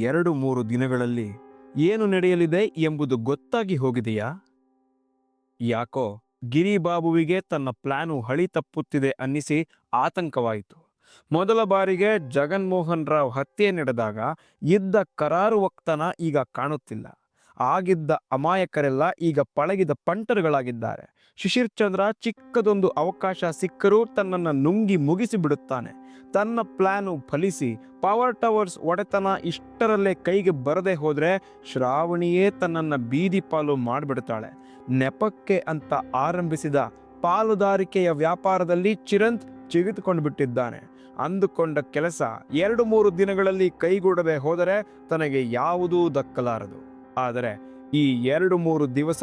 ಎರಡು ಮೂರು ದಿನಗಳಲ್ಲಿ ಏನು ನಡೆಯಲಿದೆ ಎಂಬುದು ಗೊತ್ತಾಗಿ ಹೋಗಿದೆಯಾ? ಯಾಕೋ ಗಿರಿಬಾಬುವಿಗೆ ತನ್ನ ಪ್ಲಾನು ಹಳಿ ತಪ್ಪುತ್ತಿದೆ ಅನ್ನಿಸಿ ಆತಂಕವಾಯಿತು. ಮೊದಲ ಬಾರಿಗೆ ಜಗನ್ಮೋಹನ್ ರಾವ್ ಹತ್ಯೆ ನಡೆದಾಗ ಇದ್ದ ಕರಾರು ವಕ್ತನ ಈಗ ಕಾಣುತ್ತಿಲ್ಲ. ಆಗಿದ್ದ ಅಮಾಯಕರೆಲ್ಲ ಈಗ ಪಳಗಿದ ಪಂಟರುಗಳಾಗಿದ್ದಾರೆ. ಶಿಶಿರ್ ಚಂದ್ರ ಚಿಕ್ಕದೊಂದು ಅವಕಾಶ ಸಿಕ್ಕರೂ ತನ್ನನ್ನು ನುಂಗಿ ಮುಗಿಸಿ ಬಿಡುತ್ತಾನೆ ತನ್ನ ಪ್ಲಾನು ಫಲಿಸಿ ಪವರ್ ಟವರ್ಸ್ ಒಡೆತನ ಇಷ್ಟರಲ್ಲೇ ಕೈಗೆ ಬರದೆ ಹೋದರೆ ಶ್ರಾವಣಿಯೇ ತನ್ನನ್ನು ಬೀದಿ ಪಾಲು ಮಾಡಿಬಿಡ್ತಾಳೆ. ನೆಪಕ್ಕೆ ಅಂತ ಆರಂಭಿಸಿದ ಪಾಲುದಾರಿಕೆಯ ವ್ಯಾಪಾರದಲ್ಲಿ ಚಿರಂತ್ ಚಿಗಿತುಕೊಂಡು ಬಿಟ್ಟಿದ್ದಾನೆ ಅಂದುಕೊಂಡ ಕೆಲಸ ಎರಡು ಮೂರು ದಿನಗಳಲ್ಲಿ ಕೈಗೂಡದೆ ಹೋದರೆ ತನಗೆ ಯಾವುದೂ ದಕ್ಕಲಾರದು. ಆದರೆ ಈ ಎರಡು ಮೂರು ದಿವಸ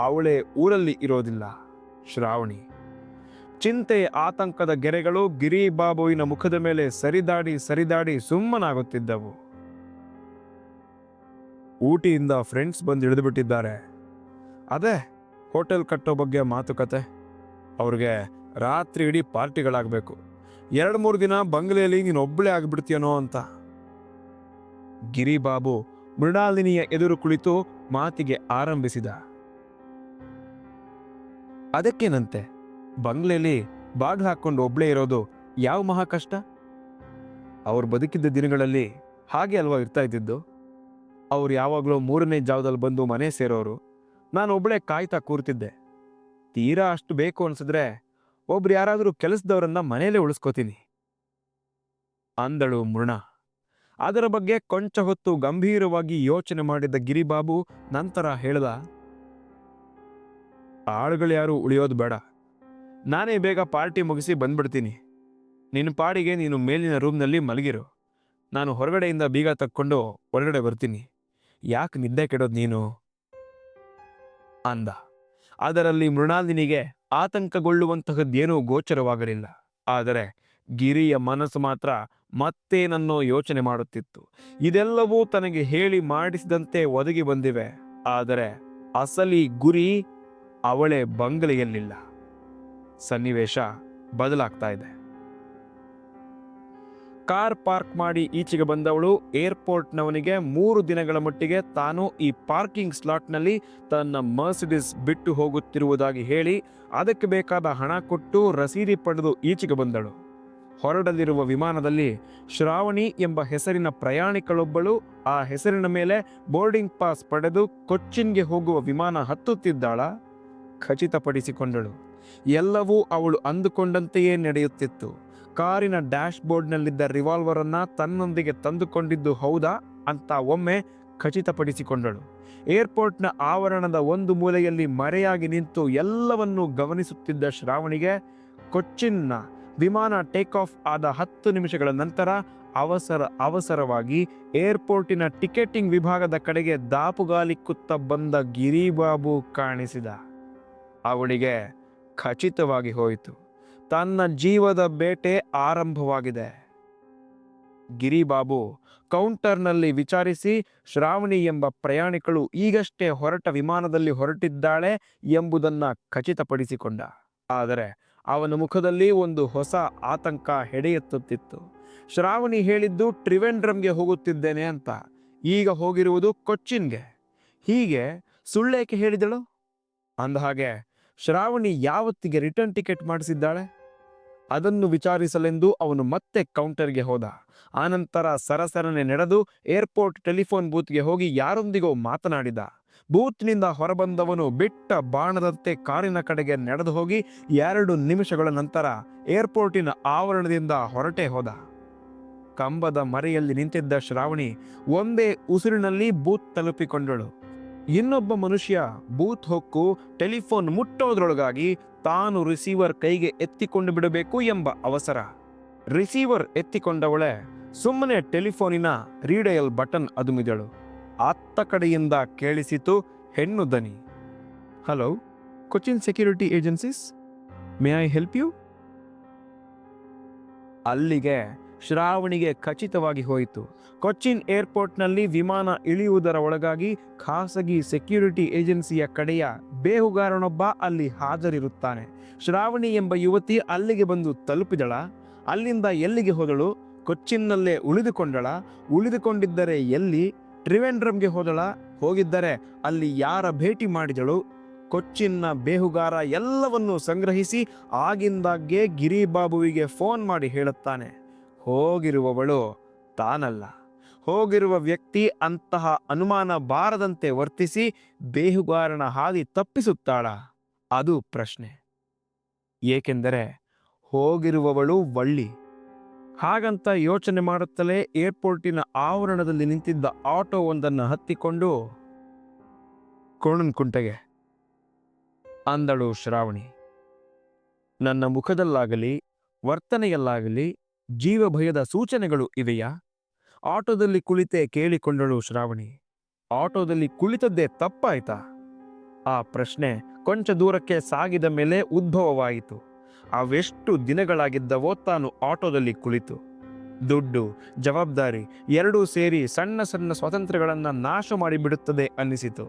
ಅವಳೇ ಊರಲ್ಲಿ ಇರೋದಿಲ್ಲ. ಶ್ರಾವಣಿ. ಚಿಂತೆ ಆತಂಕದ ಗೆರೆಗಳು ಗಿರಿಬಾಬುವಿನ ಮುಖದ ಮೇಲೆ ಸರಿದಾಡಿ ಸರಿದಾಡಿ ಸುಮ್ಮನಾಗುತ್ತಿದ್ದವು. ಊಟಿಯಿಂದ ಫ್ರೆಂಡ್ಸ್ ಬಂದು ಇಳಿದು ಬಿಟ್ಟಿದ್ದಾರೆ ಅದೇ ಹೋಟೆಲ್ ಕಟ್ಟೋ ಬಗ್ಗೆ ಮಾತುಕತೆ. ಅವ್ರಿಗೆ ರಾತ್ರಿ ಇಡೀ ಪಾರ್ಟಿಗಳಾಗಬೇಕು. ಎರಡು ಮೂರು ದಿನ ಬಂಗ್ಲೆಯಲ್ಲಿ ನೀನು ಒಬ್ಬಳೇ ಆಗಿಬಿಡ್ತೀಯನೋ ಅಂತ. ಗಿರಿಬಾಬು ಮೃಣಾಲಿನಿಯ ಎದುರು ಕುಳಿತು ಮಾತಿಗೆ ಆರಂಭಿಸಿದ. ಅದಕ್ಕೇನಂತೆ? ಬಂಗ್ಲೆಯಲ್ಲಿ ಬಾಗ್ಲು ಹಾಕ್ಕೊಂಡು ಒಬ್ಳೇ ಇರೋದು ಯಾವ ಮಹಾ ಕಷ್ಟ? ಅವ್ರು ಬದುಕಿದ್ದ ದಿನಗಳಲ್ಲಿ ಹಾಗೆ ಅಲ್ವಾ ಇರ್ತಾ ಇದ್ದಿದ್ದು? ಅವ್ರು ಯಾವಾಗಲೂ ಮೂರನೇ ಜಾವದಲ್ಲಿ ಬಂದು ಮನೆ ಸೇರೋರು. ನಾನು ಒಬ್ಳೇ ಕಾಯ್ತಾ ಕೂರ್ತಿದ್ದೆ. ತೀರಾ ಅಷ್ಟು ಬೇಕು ಅನ್ಸಿದ್ರೆ ಒಬ್ರು ಯಾರಾದರೂ ಕೆಲಸದವರನ್ನ ಮನೆಯಲ್ಲೇ ಉಳಿಸ್ಕೋತೀನಿ. ಅಂದಳು ಮೃಣ. ಅದರ ಬಗ್ಗೆ ಕೊಂಚ ಹೊತ್ತು ಗಂಭೀರವಾಗಿ ಯೋಚನೆ ಮಾಡಿದ ಗಿರಿಬಾಬು ನಂತರ ಹೇಳ್ದ ಆಳುಗಳು ಯಾರು ಉಳಿಯೋದು ಬೇಡ. ನಾನೇ ಬೇಗ ಪಾರ್ಟಿ ಮುಗಿಸಿ ಬಂದ್ಬಿಡ್ತೀನಿ. ನಿನ್ನ ಪಾಡಿಗೆ ನೀನು ಮೇಲಿನ ರೂಮ್ನಲ್ಲಿ ಮಲಗಿರು. ನಾನು ಹೊರಗಡೆಯಿಂದ ಬೀಗ ತಕ್ಕೊಂಡು ಹೊರಗಡೆ ಬರ್ತೀನಿ. ಯಾಕೆ ನಿದ್ದೆ ಕೆಡೋದು ನೀನು? ಅಂದ. ಅದರಲ್ಲಿ ಮೃಣಾಲಿನಿಗೆ ಆತಂಕಗೊಳ್ಳುವಂತಹದ್ದೇನೂ ಗೋಚರವಾಗಲಿಲ್ಲ. ಆದರೆ ಗಿರಿಯ ಮನಸ್ಸು ಮಾತ್ರ ಮತ್ತೇನನ್ನೋ ಯೋಚನೆ ಮಾಡುತ್ತಿತ್ತು. ಇದೆಲ್ಲವೂ ತನಗೆ ಹೇಳಿ ಮಾಡಿಸಿದಂತೆ ಒದಗಿ ಬಂದಿವೆ. ಆದರೆ ಅಸಲಿ ಗುರಿ ಅವಳೇ ಬಂಗಲೆಯಲ್ಲಿಲ್ಲ. ಸನ್ನಿವೇಶ ಬದಲಾಗ್ತಾ ಇದೆ. ಕಾರ್ ಪಾರ್ಕ್ ಮಾಡಿ ಈಚೆಗೆ ಬಂದವಳು ಏರ್ಪೋರ್ಟ್ನವನಿಗೆ ಮೂರು ದಿನಗಳ ಮಟ್ಟಿಗೆ ತಾನು ಈ ಪಾರ್ಕಿಂಗ್ ಸ್ಲಾಟ್ನಲ್ಲಿ ತನ್ನ ಮರ್ಸಿಡಿಸ್ ಬಿಟ್ಟು ಹೋಗುತ್ತಿರುವುದಾಗಿ ಹೇಳಿ ಅದಕ್ಕೆ ಬೇಕಾದ ಹಣ ಕೊಟ್ಟು ರಸೀದಿ ಪಡೆದು ಈಚೆಗೆ ಬಂದಳು. ಹೊರಡಲಿರುವ ವಿಮಾನದಲ್ಲಿ ಶ್ರಾವಣಿ ಎಂಬ ಹೆಸರಿನ ಪ್ರಯಾಣಿಕಳೊಬ್ಬಳು ಆ ಹೆಸರಿನ ಮೇಲೆ ಬೋರ್ಡಿಂಗ್ ಪಾಸ್ ಪಡೆದು ಕೊಚ್ಚಿನ್ಗೆ ಹೋಗುವ ವಿಮಾನ ಹತ್ತುತ್ತಿದ್ದಾಳ. ಖಚಿತಪಡಿಸಿಕೊಂಡಳು. ಎಲ್ಲವೂ ಅವಳು ಅಂದುಕೊಂಡಂತೆಯೇ ನಡೆಯುತ್ತಿತ್ತು. ಕಾರಿನ ಡ್ಯಾಶ್ ಬೋರ್ಡ್ನಲ್ಲಿದ್ದ ರಿವಾಲ್ವರನ್ನು ತನ್ನೊಂದಿಗೆ ತಂದುಕೊಂಡಿದ್ದು ಹೌದಾ ಅಂತ ಒಮ್ಮೆ ಖಚಿತಪಡಿಸಿಕೊಂಡಳು. ಏರ್ಪೋರ್ಟ್ನ ಆವರಣದ ಒಂದು ಮೂಲೆಯಲ್ಲಿ ಮರೆಯಾಗಿ ನಿಂತು ಎಲ್ಲವನ್ನೂ ಗಮನಿಸುತ್ತಿದ್ದ ಶ್ರಾವಣಿಗೆ, ಕೊಚ್ಚಿನ್ನ, ವಿಮಾನ ಟೇಕ್ ಆಫ್ ಆದ ಹತ್ತು ನಿಮಿಷಗಳ ನಂತರ ಅವಸರ, ಅವಸರವಾಗಿ ಏರ್ಪೋರ್ಟಿನ ಟಿಕೆಟಿಂಗ್ ವಿಭಾಗದ ಕಡೆಗೆ ದಾಪುಗಾಲಿಕ್ಕುತ್ತ ಬಂದ ಗಿರಿಬಾಬು ಕಾಣಿಸಿದ. ಅವಳಿಗೆ ಖಚಿತವಾಗಿ ಹೋಯಿತು. ತನ್ನ ಜೀವದ ಬೇಟೆ ಆರಂಭವಾಗಿದೆ. ಗಿರಿಬಾಬು ಕೌಂಟರ್ನಲ್ಲಿ ವಿಚಾರಿಸಿ, ಶ್ರಾವಣಿ ಎಂಬ ಪ್ರಯಾಣಿಕಳು ಈಗಷ್ಟೇ ಹೊರಟ ವಿಮಾನದಲ್ಲಿ ಹೊರಟಿದ್ದಾಳೆ ಎಂಬುದನ್ನ ಖಚಿತಪಡಿಸಿಕೊಂಡ. ಆದರೆ ಅವನ ಮುಖದಲ್ಲಿ ಒಂದು ಹೊಸ ಆತಂಕ ಹೆಡೆಯೆತ್ತುತ್ತಿತ್ತು. ಶ್ರಾವಣಿ ಹೇಳಿದ್ದು ಟ್ರಿವೆಂಡ್ರಮ್ಗೆ ಹೋಗುತ್ತಿದ್ದೇನೆ ಅಂತ. ಈಗ ಹೋಗಿರುವುದು ಕೊಚ್ಚಿನ್ಗೆ. ಹೀಗೆ ಸುಳ್ಳೇಕೆ ಹೇಳಿದಳು? ಅಂದಹಾಗೆ ಶ್ರಾವಣಿ ಯಾವತ್ತಿಗೆ ರಿಟರ್ನ್ ಟಿಕೆಟ್ ಮಾಡಿಸಿದ್ದಾಳೆ? ಅದನ್ನು ವಿಚಾರಿಸಲೆಂದು ಅವನು ಮತ್ತೆ ಕೌಂಟರ್ಗೆ ಹೋದ. ಆನಂತರ ಸರಸರನೆ ನಡೆದು ಏರ್ಪೋರ್ಟ್ ಟೆಲಿಫೋನ್ ಬೂತ್ಗೆ ಹೋಗಿ ಯಾರೊಂದಿಗೋ ಮಾತನಾಡಿದ. ಬೂತ್ನಿಂದ ಹೊರಬಂದವನು ಬಿಟ್ಟ ಬಾಣದಂತೆ ಕಾರಿನ ಕಡೆಗೆ ನಡೆದು ಹೋಗಿ ಎರಡು ನಿಮಿಷಗಳ ನಂತರ ಏರ್ಪೋರ್ಟಿನ ಆವರಣದಿಂದ ಹೊರಟೇ ಹೋದ. ಕಂಬದ ಮರೆಯಲ್ಲಿ ನಿಂತಿದ್ದ ಶ್ರಾವಣಿ ಒಂದೇ ಉಸಿರಿನಲ್ಲಿ ಬೂತ್ ತಲುಪಿಕೊಂಡಳು. ಇನ್ನೊಬ್ಬ ಮನುಷ್ಯ ಬೂತ್ ಹೊಕ್ಕು, ಟೆಲಿಫೋನ್ ಮುಟ್ಟೋದ್ರೊಳಗಾಗಿ ತಾನು ರಿಸೀವರ್ ಕೈಗೆ ಎತ್ತಿಕೊಂಡು ಬಿಡಬೇಕು ಎಂಬ ಅವಸರ. ರಿಸೀವರ್ ಎತ್ತಿಕೊಂಡವಳೆ ಸುಮ್ಮನೆ ಟೆಲಿಫೋನಿನ ರೀಡಯಲ್ ಬಟನ್ ಅದುಮಿದಳು. ಆತ್ತ ಕಡೆಯಿಂದ ಕೇಳಿಸಿತು, ಹೆಣ್ಣು ದನಿ. Hello Cochin security agencies may I help you ಅಲ್ಲಿಗೆ ಶ್ರಾವಣಿಗೆ ಖಚಿತವಾಗಿ ಹೋಯಿತು. ಕೊಚ್ಚಿನ್ ಏರ್ಪೋರ್ಟ್ನಲ್ಲಿ ವಿಮಾನ ಇಳಿಯುವುದರ ಒಳಗಾಗಿ ಖಾಸಗಿ ಸೆಕ್ಯೂರಿಟಿ ಏಜೆನ್ಸಿಯ ಕಡೆಯ ಬೇಹುಗಾರನೊಬ್ಬ ಅಲ್ಲಿ ಹಾಜರಿರುತ್ತಾನೆ. ಶ್ರಾವಣಿ ಎಂಬ ಯುವತಿ ಅಲ್ಲಿಗೆ ಬಂದು ತಲುಪಿದಳ. ಅಲ್ಲಿಂದ ಎಲ್ಲಿಗೆ ಹೋದಳು? ಕೊಚ್ಚಿನ್ನಲ್ಲೇ ಉಳಿದುಕೊಂಡಳ. ಉಳಿದುಕೊಂಡಿದ್ದರೆ ಎಲ್ಲಿ? ಟ್ರಿವೆಂಡ್ರಮ್ಗೆ ಹೋದಳ. ಹೋಗಿದ್ದರೆ ಅಲ್ಲಿ ಯಾರ ಭೇಟಿ ಮಾಡಿದಳು? ಕೊಚ್ಚಿನ್ನ ಬೇಹುಗಾರ ಎಲ್ಲವನ್ನೂ ಸಂಗ್ರಹಿಸಿ ಆಗಿಂದಾಗ್ಗೆ ಗಿರಿಬಾಬುವಿಗೆ ಫೋನ್ ಮಾಡಿ ಹೇಳುತ್ತಾನೆ. ಹೋಗಿರುವವಳು ತಾನಲ್ಲ. ಹೋಗಿರುವ ವ್ಯಕ್ತಿ ಅಂತಹ ಅನುಮಾನ ಬಾರದಂತೆ ವರ್ತಿಸಿ ಬೇಹುಗಾರನ ಹಾದಿ ತಪ್ಪಿಸುತ್ತಾಳ? ಅದು ಪ್ರಶ್ನೆ. ಏಕೆಂದರೆ ಹೋಗಿರುವವಳು ವಳ್ಳಿ. ಹಾಗಂತ ಯೋಚನೆ ಮಾಡುತ್ತಲೇ ಏರ್ಪೋರ್ಟಿನ ಆವರಣದಲ್ಲಿ ನಿಂತಿದ್ದ ಆಟೋ ಒಂದನ್ನು ಹತ್ತಿಕೊಂಡು, ಕೋಣನ್ಕುಂಟೆಗೆ ಅಂದಳು ಶ್ರಾವಣಿ. ನನ್ನ ಮುಖದಲ್ಲಾಗಲಿ, ವರ್ತನೆಯಲ್ಲಾಗಲಿ ಜೀವಭಯದ ಸೂಚನೆಗಳು ಇವೆಯಾ? ಆಟೋದಲ್ಲಿ ಕುಳಿತೆ ಕೇಳಿಕೊಂಡಳು ಶ್ರಾವಣಿ. ಆಟೋದಲ್ಲಿ ಕುಳಿತದ್ದೇ ತಪ್ಪಾಯ್ತಾ? ಆ ಪ್ರಶ್ನೆ ಕೊಂಚ ದೂರಕ್ಕೆ ಸಾಗಿದ ಮೇಲೆ ಉದ್ಭವವಾಯಿತು. ಅವೆಷ್ಟು ದಿನಗಳಾಗಿದ್ದವೋ ತಾನು ಆಟೋದಲ್ಲಿ ಕುಳಿತು. ದುಡ್ಡು, ಜವಾಬ್ದಾರಿ ಎರಡೂ ಸೇರಿ ಸಣ್ಣ ಸಣ್ಣ ಸ್ವಾತಂತ್ರ್ಯಗಳನ್ನು ನಾಶ ಮಾಡಿಬಿಡುತ್ತದೆ ಅನ್ನಿಸಿತು.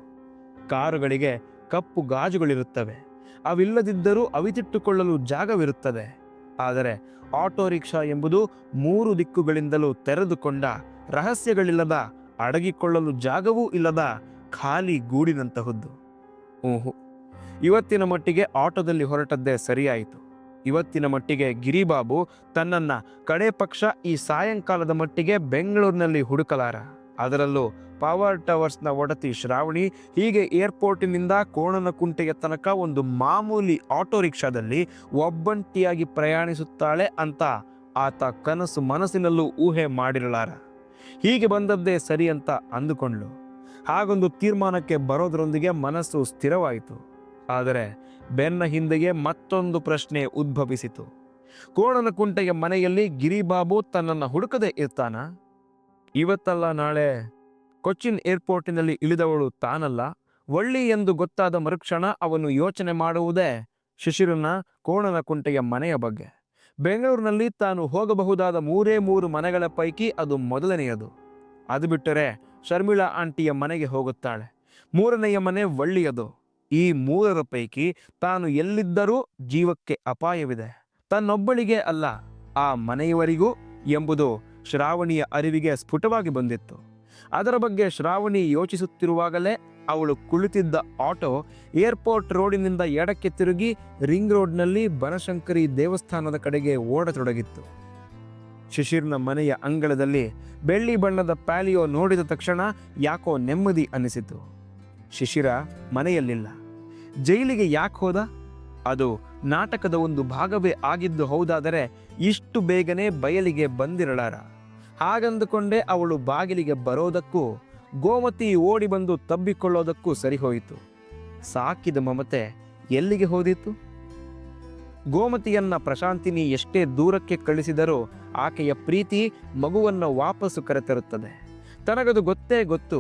ಕಾರುಗಳಿಗೆ ಕಪ್ಪು ಗಾಜುಗಳಿರುತ್ತವೆ. ಅವಿಲ್ಲದಿದ್ದರೂ ಅವಿತಿಟ್ಟುಕೊಳ್ಳಲು ಜಾಗವಿರುತ್ತದೆ. ಆದರೆ ಆಟೋ ರಿಕ್ಷಾ ಎಂಬುದು ಮೂರು ದಿಕ್ಕುಗಳಿಂದಲೂ ತೆರೆದುಕೊಂಡ ರಹಸ್ಯಗಳಿಲ್ಲದ, ಅಡಗಿಕೊಳ್ಳಲು ಜಾಗವೂ ಇಲ್ಲದ ಖಾಲಿ ಗೂಡಿನಂತಹದ್ದು. ಊಹು ಇವತ್ತಿನ ಮಟ್ಟಿಗೆ ಆಟೋದಲ್ಲಿ ಹೊರಟದ್ದೇ ಸರಿಯಾಯಿತು. ಇವತ್ತಿನ ಮಟ್ಟಿಗೆ ಗಿರಿಬಾಬು ತನ್ನನ್ನ ಕಡೆ ಪಕ್ಷ ಈ ಸಾಯಂಕಾಲದ ಮಟ್ಟಿಗೆ ಬೆಂಗಳೂರಿನಲ್ಲಿ ಹುಡುಕಲಾರ. ಅದರಲ್ಲೂ ಪವರ್ ಟವರ್ಸ್ನ ಒಡತಿ ಶ್ರಾವಣಿ. ಹೀಗೆ ಏರ್ಪೋರ್ಟಿನಿಂದ ಕೋಣನಕುಂಟೆಯ ತನಕ ಒಂದು ಮಾಮೂಲಿ ಆಟೋ ರಿಕ್ಷಾದಲ್ಲಿ ಒಬ್ಬಂಟಿಯಾಗಿ ಪ್ರಯಾಣಿಸುತ್ತಾಳೆ ಅಂತ ಆತ ಕನಸು ಮನಸ್ಸಿನಲ್ಲೂ ಊಹೆ ಮಾಡಿರಲಾರ. ಹೀಗೆ ಬಂದದ್ದೇ ಸರಿ ಅಂತ ಅಂದುಕೊಂಡ್ಳು. ಹಾಗೊಂದು ತೀರ್ಮಾನಕ್ಕೆ ಬರೋದರೊಂದಿಗೆ ಮನಸ್ಸು ಸ್ಥಿರವಾಯಿತು. ಆದರೆ ಬೆನ್ನ ಹಿಂದೆಯೇ ಮತ್ತೊಂದು ಪ್ರಶ್ನೆ ಉದ್ಭವಿಸಿತು. ಕೋಣನಕುಂಟೆಯ ಮನೆಯಲ್ಲಿ ಗಿರಿಬಾಬು ತನ್ನನ್ನು ಹುಡುಕದೆ ಇರ್ತಾನ? ಇವತ್ತಲ್ಲ ನಾಳೆ ಕೊಚ್ಚಿನ್ ಏರ್ಪೋರ್ಟಿನಲ್ಲಿ ಇಳಿದವಳು ತಾನಲ್ಲ. ಒಳ್ಳಿ ಎಂದು ಗೊತ್ತಾದ ಮರುಕ್ಷಣ ಅವನು ಯೋಚನೆ ಮಾಡುವುದೇ ಶಿಶಿರನ ಕೋಣನಕುಂಟೆಯ ಮನೆಯ ಬಗ್ಗೆ. ಬೆಂಗಳೂರಿನಲ್ಲಿ ತಾನು ಹೋಗಬಹುದಾದ ಮೂರೇ ಮೂರು ಮನೆಗಳ ಪೈಕಿ ಅದು ಮೊದಲನೆಯದು. ಅದು ಬಿಟ್ಟರೆ ಶರ್ಮಿಳಾ ಆಂಟಿಯ ಮನೆಗೆ ಹೋಗುತ್ತಾಳೆ. ಮೂರನೆಯ ಮನೆ ಒಳ್ಳೆಯದು. ಈ ಮೂರರ ಪೈಕಿ ತಾನು ಎಲ್ಲಿದ್ದರೂ ಜೀವಕ್ಕೆ ಅಪಾಯವಿದೆ. ತನ್ನೊಬ್ಬಳಿಗೆ ಅಲ್ಲ, ಆ ಮನೆಯವರಿಗೂ ಎಂಬುದು ಶ್ರಾವಣಿಯ ಅರಿವಿಗೆ ಸ್ಫುಟವಾಗಿ ಬಂದಿತ್ತು. ಅದರ ಬಗ್ಗೆ ಶ್ರಾವಣಿ ಯೋಚಿಸುತ್ತಿರುವಾಗಲೇ ಅವಳು ಕುಳಿತಿದ್ದ ಆಟೋ ಏರ್ಪೋರ್ಟ್ ರೋಡಿನಿಂದ ಎಡಕ್ಕೆ ತಿರುಗಿ ರಿಂಗ್ ರೋಡ್ನಲ್ಲಿ ಬನಶಂಕರಿ ದೇವಸ್ಥಾನದ ಕಡೆಗೆ ಓಡತೊಡಗಿತ್ತು. ಶಿಶಿರ್ನ ಮನೆಯ ಅಂಗಳದಲ್ಲಿ ಬೆಳ್ಳಿ ಬಣ್ಣದ ಪ್ಯಾಲಿಯೋ ನೋಡಿದ ತಕ್ಷಣ ಯಾಕೋ ನೆಮ್ಮದಿ ಅನ್ನಿಸಿತು. ಶಿಶಿರ ಮನೆಯಲ್ಲಿಲ್ಲ. ಜೈಲಿಗೆ ಯಾಕೆ ಹೋದ? ಅದು ನಾಟಕದ ಒಂದು ಭಾಗವೇ ಆಗಿದ್ದು ಹೌದಾದರೆ ಇಷ್ಟು ಬೇಗನೆ ಬಯಲಿಗೆ ಬಂದಿರಲಾರ. ಹಾಗಂದುಕೊಂಡೇ ಅವಳು ಬಾಗಿಲಿಗೆ ಬರೋದಕ್ಕೂ ಗೋಮತಿ ಓಡಿ ಬಂದು ತಬ್ಬಿಕೊಳ್ಳೋದಕ್ಕೂ ಸರಿಹೋಯಿತು. ಸಾಕಿದ ಮಮತೆ ಎಲ್ಲಿಗೆ ಹೋದಿತ್ತು ಗೋಮತಿಯನ್ನ ಪ್ರಶಾಂತಿನಿ ಎಷ್ಟೇ ದೂರಕ್ಕೆ ಕಳಿಸಿದರೂ ಆಕೆಯ ಪ್ರೀತಿ ಮಗುವನ್ನು ವಾಪಸ್ಸು ಕರೆತರುತ್ತದೆ. ತನಗದು ಗೊತ್ತೇ ಗೊತ್ತು,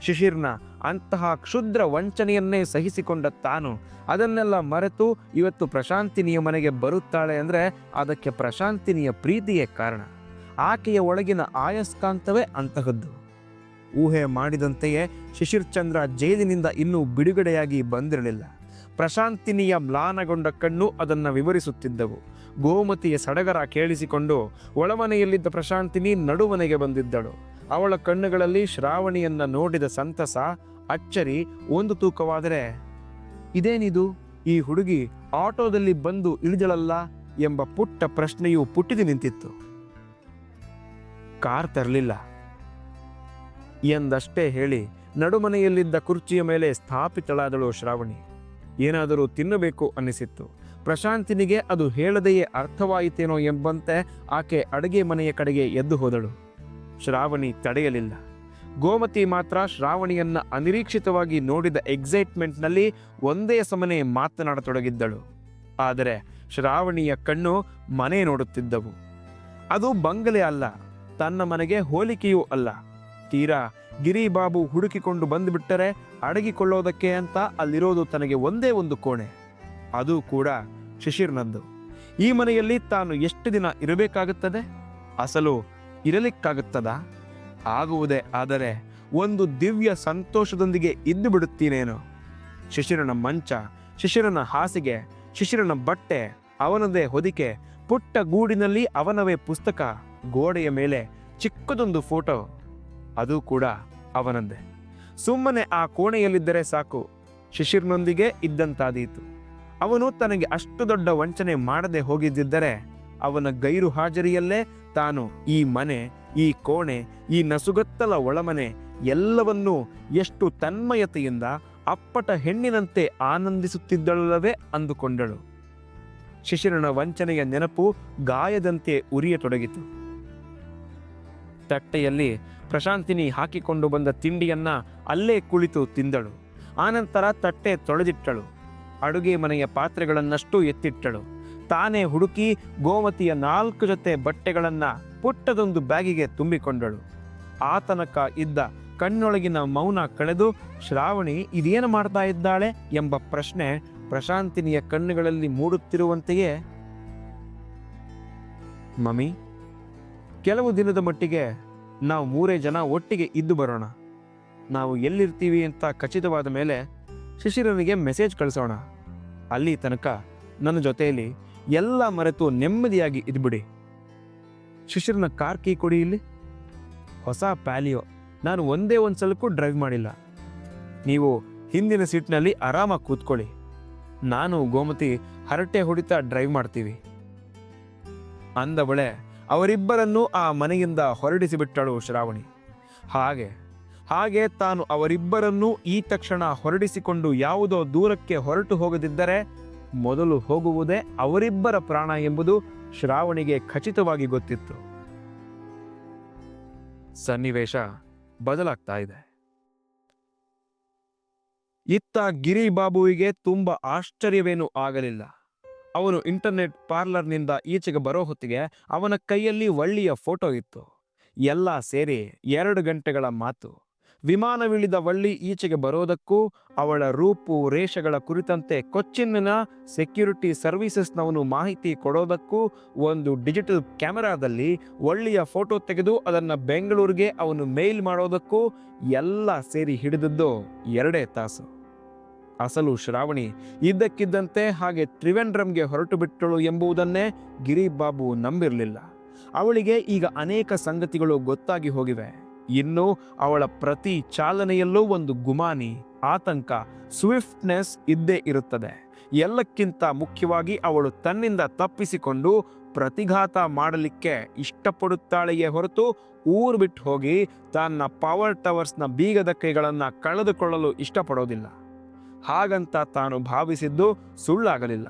ಶಿಶಿರ್ನ ಅಂತಹ ಕ್ಷುದ್ರ ವಂಚನೆಯನ್ನೇ ಸಹಿಸಿಕೊಂಡ ತಾನು ಅದನ್ನೆಲ್ಲ ಮರೆತು ಇವತ್ತು ಪ್ರಶಾಂತಿನಿಯ ಮನೆಗೆ ಬರುತ್ತಾಳೆ ಅಂದರೆ ಅದಕ್ಕೆ ಪ್ರಶಾಂತಿನಿಯ ಪ್ರೀತಿಯೇ ಕಾರಣ. ಆಕೆಯ ಒಳಗಿನ ಆಯಸ್ಕಾಂತವೇ ಅಂತಹದ್ದು. ಊಹೆ ಮಾಡಿದಂತೆಯೇ ಶಿಶಿರ್ ಚಂದ್ರ ಜೈಲಿನಿಂದ ಇನ್ನೂ ಬಿಡುಗಡೆಯಾಗಿ ಬಂದಿರಲಿಲ್ಲ. ಪ್ರಶಾಂತಿನಿಯ ಮ್ಲಾನಗೊಂಡ ಕಣ್ಣು ಅದನ್ನು ವಿವರಿಸುತ್ತಿದ್ದವು. ಗೋಮತಿಯ ಸಡಗರ ಕೇಳಿಸಿಕೊಂಡು ಒಳಮನೆಯಲ್ಲಿದ್ದ ಪ್ರಶಾಂತಿನಿ ನಡುವನೆಗೆ ಬಂದಿದ್ದಳು. ಅವಳ ಕಣ್ಣುಗಳಲ್ಲಿ ಶ್ರಾವಣಿಯನ್ನ ನೋಡಿದ ಸಂತಸ, ಅಚ್ಚರಿ, ಒಂದು ತೂಕವಾದರೆ, ಇದೇನಿದು? ಈ ಹುಡುಗಿ ಆಟೋದಲ್ಲಿ ಬಂದು ಇಳಿದಳಲ್ಲ? ಎಂಬ ಪುಟ್ಟ ಪ್ರಶ್ನೆಯು ಪುಟ್ಟಿದು ನಿಂತಿತ್ತು. ಕಾರ್ ತರಲಿಲ್ಲ. ಎಂದಷ್ಟೇ ಹೇಳಿ ನಡುಮನೆಯಲ್ಲಿದ್ದ ಕುರ್ಚಿಯ ಮೇಲೆ ಸ್ಥಾಪಿತಳಾದಳು ಶ್ರಾವಣಿ. ಏನಾದರೂ ತಿನ್ನಬೇಕು ಅನ್ನಿಸಿತ್ತು. ಪ್ರಶಾಂತಿನಿಗೆ ಅದು ಹೇಳದೆಯೇ ಅರ್ಥವಾಯಿತೇನೋ ಎಂಬಂತೆ ಆಕೆ ಅಡುಗೆ ಮನೆಯ ಕಡೆಗೆ ಎದ್ದು ಹೋದಳು. ಶ್ರಾವಣಿ ತಡೆಯಲಿಲ್ಲ. ಗೋಮತಿ ಮಾತ್ರ ಶ್ರಾವಣಿಯನ್ನ ಅನಿರೀಕ್ಷಿತವಾಗಿ ನೋಡಿದ ಎಕ್ಸೈಟ್ಮೆಂಟ್ನಲ್ಲಿ ಒಂದೇ ಸಮನೆ ಮಾತನಾಡತೊಡಗಿದ್ದಳು. ಆದರೆ ಶ್ರಾವಣಿಯ ಕಣ್ಣು ಮನೆ ನೋಡುತ್ತಿದ್ದವು. ಅದು ಬಂಗಲೆ ಅಲ್ಲ. ತನ್ನ ಮನೆಗೆ ಹೋಲಿಕೆಯೂ ಅಲ್ಲ. ತೀರಾ ಗಿರಿಬಾಬು ಹುಡುಕಿಕೊಂಡು ಬಂದುಬಿಟ್ಟರೆ ಅಡಗಿಕೊಳ್ಳೋದಕ್ಕೆ ಅಂತ ಅಲ್ಲಿರೋದು ತನಗೆ ಒಂದೇ ಒಂದು ಕೋಣೆ. ಅದು ಕೂಡ ಶಿಶಿರ್ನದ್ದು. ಈ ಮನೆಯಲ್ಲಿ ತಾನು ಎಷ್ಟು ದಿನ ಇರಬೇಕಾಗುತ್ತದೆ? ಅಸಲು ಇರಲಿಕ್ಕಾಗುತ್ತದಾ? ಆಗುವುದೇ ಆದರೆ ಒಂದು ದಿವ್ಯ ಸಂತೋಷದೊಂದಿಗೆ ಇದ್ದು ಬಿಡುತ್ತೀನೇನು? ಶಿಶಿರನ ಮಂಚ, ಶಿಶಿರನ ಹಾಸಿಗೆ, ಶಿಶಿರನ ಬಟ್ಟೆ, ಅವನದೇ ಹೊದಿಕೆ, ಪುಟ್ಟ ಗೂಡಿನಲ್ಲಿ ಅವನವೇ ಪುಸ್ತಕ. ಗೋಡೆಯ ಮೇಲೆ ಚಿಕ್ಕದೊಂದು ಫೋಟೋ. ಅದು ಕೂಡ ಅವನಂದೆ ಸುಮ್ಮನೆ ಆ ಕೋಣೆಯಲ್ಲಿದ್ದರೆ ಸಾಕು. ಶಿಶಿರ್ನೊಂದಿಗೆ ಇದ್ದಂತಾದೀತು. ಅವನು ತನಗೆ ಅಷ್ಟು ದೊಡ್ಡ ವಂಚನೆ ಮಾಡದೆ ಹೋಗಿದ್ದಿದ್ದರೆ ಅವನ ಗೈರು ಹಾಜರಿಯಲ್ಲೇ ತಾನು ಈ ಮನೆ, ಈ ಕೋಣೆ, ಈ ನಸುಗತ್ತಲ ಒಳಮನೆ ಎಲ್ಲವನ್ನೂ ಎಷ್ಟು ತನ್ಮಯತೆಯಿಂದ ಅಪ್ಪಟ ಹೆಣ್ಣಿನಂತೆ ಆನಂದಿಸುತ್ತಿದ್ದಳಲ್ಲವೇ ಅಂದುಕೊಂಡಳು. ಶಿಶಿರನ ವಂಚನೆಯ ನೆನಪು ಗಾಯದಂತೆ ಉರಿಯತೊಡಗಿತು. ತಟ್ಟೆಯಲ್ಲಿ ಪ್ರಶಾಂತಿನಿ ಹಾಕಿಕೊಂಡು ಬಂದ ತಿಂಡಿಯನ್ನ ಅಲ್ಲೇ ಕುಳಿತು ತಿಂದಳು. ಆನಂತರ ತಟ್ಟೆ ತೊಳೆದಿಟ್ಟಳು. ಅಡುಗೆ ಮನೆಯ ಪಾತ್ರೆಗಳನ್ನಷ್ಟು ಎತ್ತಿಟ್ಟಳು. ತಾನೇ ಹುಡುಕಿ ಗೋಮತಿಯ ನಾಲ್ಕು ಜೊತೆ ಬಟ್ಟೆಗಳನ್ನ ಪುಟ್ಟದೊಂದು ಬ್ಯಾಗಿಗೆ ತುಂಬಿಕೊಂಡಳು. ಆತನಕ ತನಕ ಇದ್ದ ಕಣ್ಣೊಳಗಿನ ಮೌನ ಕಳೆದು, ಶ್ರಾವಣಿ, ಇದೇನು ಮಾಡ್ತಾ ಇದ್ದಾಳೆ? ಎಂಬ ಪ್ರಶ್ನೆ ಪ್ರಶಾಂತಿನಿಯ ಕಣ್ಣುಗಳಲ್ಲಿ ಮೂಡುತ್ತಿರುವಂತೆಯೇ. ಮಮ್ಮಿ ಕೆಲವು ದಿನದ ಮಟ್ಟಿಗೆ ನಾವು ಮೂರೇ ಜನ ಒಟ್ಟಿಗೆ ಇದ್ದು ಬರೋಣ. ನಾವು ಎಲ್ಲಿರ್ತೀವಿ ಅಂತ ಖಚಿತವಾದ ಮೇಲೆ ಶಿಶಿರನಿಗೆ ಮೆಸೇಜ್ ಕಳಿಸೋಣ. ಅಲ್ಲಿ ತನಕ ನನ್ನ ಜೊತೆಯಲ್ಲಿ ಎಲ್ಲ ಮರೆತು ನೆಮ್ಮದಿಯಾಗಿ ಇದ್ಬಿಡಿ. ಶಿಶಿರನ ಕಾರ್ ಕೀ ಕೊಡಿ ಇಲ್ಲಿ. ಹೊಸ ಪ್ಯಾಲಿಯೋ. ನಾನು ಒಂದೇ ಒಂದು ಸಲಕ್ಕೂ ಡ್ರೈವ್ ಮಾಡಿಲ್ಲ. ನೀವು ಹಿಂದಿನ ಸೀಟ್ನಲ್ಲಿ ಆರಾಮಾಗಿ ಕೂತ್ಕೊಳ್ಳಿ. ನಾನು ಗೋಮತಿ ಹರಟೆ ಹೊಡಿತಾ ಡ್ರೈವ್ ಮಾಡ್ತೀವಿ. ಅಂದವಳೆ ಅವರಿಬ್ಬರನ್ನೂ ಆ ಮನೆಯಿಂದ ಹೊರಡಿಸಿಬಿಟ್ಟಳು ಶ್ರಾವಣಿ. ಹಾಗೆ ಹಾಗೆ ತಾನು ಅವರಿಬ್ಬರನ್ನೂ ಈ ತಕ್ಷಣ ಹೊರಡಿಸಿಕೊಂಡು ಯಾವುದೋ ದೂರಕ್ಕೆ ಹೊರಟು ಹೋಗದಿದ್ದರೆ ಮೊದಲು ಹೋಗುವುದೇ ಅವರಿಬ್ಬರ ಪ್ರಾಣ ಎಂಬುದು ಶ್ರಾವಣಿಗೆ ಖಚಿತವಾಗಿ ಗೊತ್ತಿತ್ತು. ಸನ್ನಿವೇಶ ಬದಲಾಗ್ತಾ ಇದೆ. ಇತ್ತ ಗಿರಿ ಬಾಬುವಿಗೆ ತುಂಬ ಆಶ್ಚರ್ಯವೇನೂ ಆಗಲಿಲ್ಲ. ಅವನು ಇಂಟರ್ನೆಟ್ ಪಾರ್ಲರ್ನಿಂದ ಈಚೆಗೆ ಬರೋ ಹೊತ್ತಿಗೆ ಅವನ ಕೈಯಲ್ಲಿ ಒಳ್ಳೆಯ ಫೋಟೋ ಇತ್ತು. ಎಲ್ಲ ಸೇರಿ ಎರಡು ಗಂಟೆಗಳ ಮಾತು. ವಿಮಾನವಿಳಿದ ವಳ್ಳಿ ಈಚೆಗೆ ಬರೋದಕ್ಕೂ ಅವಳ ರೂಪು, ರೇಷಗಳ ಕುರಿತಂತೆ ಕೊಚ್ಚಿನ್ನ ಸೆಕ್ಯೂರಿಟಿ ಸರ್ವಿಸಸ್ನವನು ಮಾಹಿತಿ ಕೊಡೋದಕ್ಕೂ ಒಂದು ಡಿಜಿಟಲ್ ಕ್ಯಾಮೆರಾದಲ್ಲಿ ಒಳ್ಳೆಯ ಫೋಟೋ ತೆಗೆದು ಅದನ್ನು ಬೆಂಗಳೂರಿಗೆ ಅವನು ಮೇಲ್ ಮಾಡೋದಕ್ಕೂ ಎಲ್ಲ ಸೇರಿ ಹಿಡಿದದ್ದು ಎರಡೇ ತಾಸು. ಅಸಲು ಶ್ರಾವಣಿ ಇದ್ದಕ್ಕಿದ್ದಂತೆ ಹಾಗೆ ತ್ರಿವೆಂಡ್ರಂಗೆ ಹೊರಟು ಬಿಟ್ಟಳು ಎಂಬುದನ್ನೇ ಗಿರಿಬಾಬು ನಂಬಿರಲಿಲ್ಲ. ಅವಳಿಗೆ ಈಗ ಅನೇಕ ಸಂಗತಿಗಳು ಗೊತ್ತಾಗಿ ಹೋಗಿವೆ. ಇನ್ನು ಅವಳ ಪ್ರತಿ ಚಾಲನೆಯಲ್ಲೂ ಒಂದು ಗುಮಾನಿ, ಆತಂಕ ಸ್ವಿಫ್ಟ್ನೆಸ್ ಇದ್ದೇ ಇರುತ್ತದೆ. ಎಲ್ಲಕ್ಕಿಂತ ಮುಖ್ಯವಾಗಿ ಅವಳು ತನ್ನಿಂದ ತಪ್ಪಿಸಿಕೊಂಡು ಪ್ರತಿಘಾತ ಮಾಡಲಿಕ್ಕೆ ಇಷ್ಟಪಡುತ್ತಾಳೆಯೇ ಹೊರತು ಊರು ಬಿಟ್ಟು ಹೋಗಿ ತನ್ನ ಪವರ್ ಟವರ್ಸ್ನ ಬೀಗದ ಕೈಗಳನ್ನು ಕಳೆದುಕೊಳ್ಳಲು ಇಷ್ಟಪಡೋದಿಲ್ಲ. ಹಾಗಂತ ತಾನು ಭಾವಿಸಿದ್ದು ಸುಳ್ಳಾಗಲಿಲ್ಲ.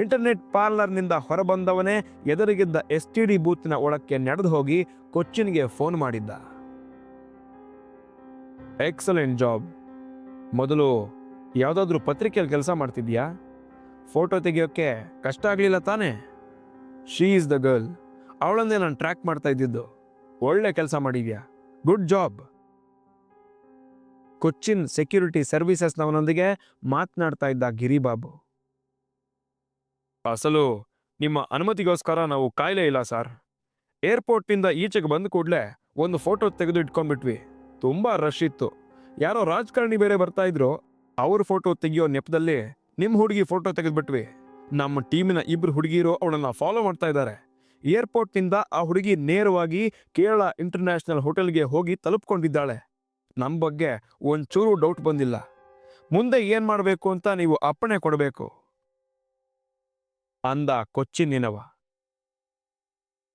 ಇಂಟರ್ನೆಟ್ ಪಾರ್ಲರ್ನಿಂದ ಹೊರಬಂದವನೇ ಎದುರಿಗಿದ್ದ ಎಸ್ ಟಿ ಡಿ ಬೂತ್ನ ಒಳಕ್ಕೆ ನಡೆದು ಹೋಗಿ ಕೊಚ್ಚಿನ್ಗೆ ಫೋನ್ ಮಾಡಿದ್ದ. Excellent job. ಮೊದಲು ಯಾವುದಾದ್ರೂ ಪತ್ರಿಕೆಯಲ್ಲಿ ಕೆಲಸ ಮಾಡ್ತಿದ್ಯಾ? ಫೋಟೋ ತೆಗಿಯೋಕ್ಕೆ ಕಷ್ಟ ಆಗಲಿಲ್ಲ ತಾನೇ? She is the girl. ಅವಳನ್ನೇ ನಾನು ಟ್ರ್ಯಾಕ್ ಮಾಡ್ತಾ ಇದ್ದಿದ್ದು. ಒಳ್ಳೆ ಕೆಲಸ ಮಾಡಿದ್ಯಾ? Good job. ಕೊಚ್ಚಿನ್ ಸೆಕ್ಯೂರಿಟಿ ಸರ್ವಿಸಸ್ನವನೊಂದಿಗೆ ಮಾತನಾಡ್ತಾ ಇದ್ದ ಗಿರಿಬಾಬು. ಅಸಲು, ನಿಮ್ಮ ಅನುಮತಿಗೋಸ್ಕರ ನಾವು ಕಾಯಿಲೆ ಇಲ್ಲ ಸರ್. ಏರ್ಪೋರ್ಟ್ನಿಂದ ಈಚೆಗೆ ಬಂದ ಕೂಡಲೇ ಒಂದು ಫೋಟೋ ತೆಗೆದು ಇಟ್ಕೊಂಡ್ಬಿಟ್ವಿ ತುಂಬಾ ರಶ್ ಇತ್ತು. ಯಾರೋ ರಾಜಕಾರಣಿ ಬೇರೆ ಬರ್ತಾ ಇದ್ರು, ಅವ್ರ ಫೋಟೋ ತೆಗಿಯೋ ನೆಪದಲ್ಲಿ ನಿಮ್ಮ ಹುಡುಗಿ ಫೋಟೋ ತೆಗೆದ್ಬಿಟ್ವಿ. ನಮ್ಮ ಟೀಮಿನ ಇಬ್ರು ಹುಡುಗಿರು ಅವಳನ್ನ ಫಾಲೋ ಮಾಡ್ತಾ ಇದ್ದಾರೆ ಏರ್ಪೋರ್ಟ್ನಿಂದ ಆ ಹುಡುಗಿ ನೇರವಾಗಿ ಕೇರಳ ಇಂಟರ್ನ್ಯಾಷನಲ್ ಹೋಟೆಲ್ಗೆ ಹೋಗಿ ತಲುಪ್ಕೊಂಡಿದ್ದಾಳೆ. ನಮ್ಮ ಬಗ್ಗೆ ಒಂಚೂರು ಡೌಟ್ ಬಂದಿಲ್ಲ. ಮುಂದೆ ಏನು ಮಾಡಬೇಕು ಅಂತ ನೀವು ಅಪ್ಪಣೆ ಕೊಡಬೇಕು. ಅಂದ ಕೊಚ್ಚಿನ್ನಿನವ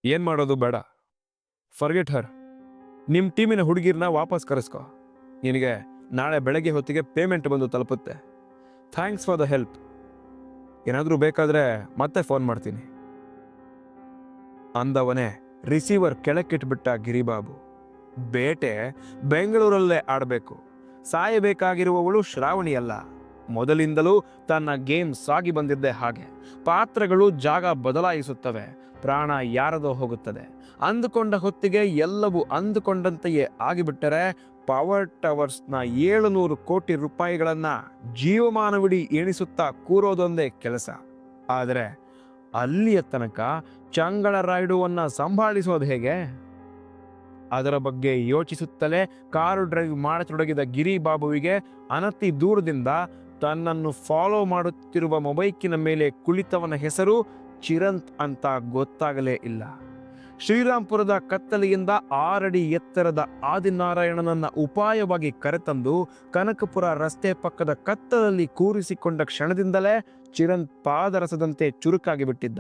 ಏನು ಮಾಡೋದು ಬೇಡ. ಫರ್ಗೆಟ್ ಹರ್ ನಿಮ್ಮ ಟೀಮಿನ ಹುಡುಗಿರನ್ನ ವಾಪಸ್ ಕರೆಸ್ಕೊ. ನಿನಗೆ ನಾಳೆ ಬೆಳಗ್ಗೆ ಹೊತ್ತಿಗೆ ಪೇಮೆಂಟ್ ಬಂದು ತಲುಪುತ್ತೆ. ಥ್ಯಾಂಕ್ಸ್ ಫಾರ್ ದ ಹೆಲ್ಪ್ ಏನಾದರೂ ಬೇಕಾದರೆ ಮತ್ತೆ ಫೋನ್ ಮಾಡ್ತೀನಿ. ಅಂದವನೇ ರಿಸೀವರ್ ಕೆಳಕ್ಕಿಟ್ಬಿಟ್ಟ ಗಿರಿಬಾಬು. ಬೇಟೆ ಬೆಂಗಳೂರಲ್ಲೇ ಆಡಬೇಕು. ಸಾಯಬೇಕಾಗಿರುವವಳು ಶ್ರಾವಣಿಯಲ್ಲ. ಮೊದಲಿಂದಲೂ ತನ್ನ ಗೇಮ್ ಸಾಗಿ ಬಂದಿದ್ದೆ ಹಾಗೆ. ಪಾತ್ರಗಳು ಜಾಗ ಬದಲಾಯಿಸುತ್ತವೆ. ಪ್ರಾಣ ಯಾರದೋ ಹೋಗುತ್ತದೆ. ಅಂದುಕೊಂಡ ಹೊತ್ತಿಗೆ ಎಲ್ಲವೂ ಅಂದುಕೊಂಡಂತೆಯೇ ಆಗಿಬಿಟ್ಟರೆ ಪವರ್ ಟವರ್ಸ್ನ ಏಳುನೂರು ಕೋಟಿ ರೂಪಾಯಿಗಳನ್ನು ಜೀವಮಾನವಿಡೀ ಎಣಿಸುತ್ತಾ ಕೂರೋದೊಂದೇ ಕೆಲಸ. ಆದರೆ ಅಲ್ಲಿಯ ತನಕ ಚಂಗಳ ರಾಯ್ಡುವನ್ನ ಸಂಭಾಳಿಸೋದು ಹೇಗೆ? ಅದರ ಬಗ್ಗೆ ಯೋಚಿಸುತ್ತಲೇ ಕಾರು ಡ್ರೈವ್ ಮಾಡತೊಡಗಿದ ಗಿರಿ ಬಾಬುವಿಗೆ ಅನತಿ ದೂರದಿಂದ ತನ್ನನ್ನು ಫಾಲೋ ಮಾಡುತ್ತಿರುವ ಮೊಬೈಕಿನ ಮೇಲೆ ಕುಳಿತವನ ಹೆಸರು ಚಿರಂತ್ ಅಂತ ಗೊತ್ತಾಗಲೇ ಇಲ್ಲ. ಶ್ರೀರಾಂಪುರದ ಕತ್ತಲೆಯಿಂದ ಆರಡಿ ಎತ್ತರದ ಆದಿನಾರಾಯಣನನ್ನ ಉಪಾಯವಾಗಿ ಕರೆತಂದು ಕನಕಪುರ ರಸ್ತೆ ಪಕ್ಕದ ಕತ್ತಲಲ್ಲಿ ಕೂರಿಸಿಕೊಂಡ ಕ್ಷಣದಿಂದಲೇ ಚಿರಂತ್ ಪಾದರಸದಂತೆ ಚುರುಕಾಗಿ ಬಿಟ್ಟಿದ್ದ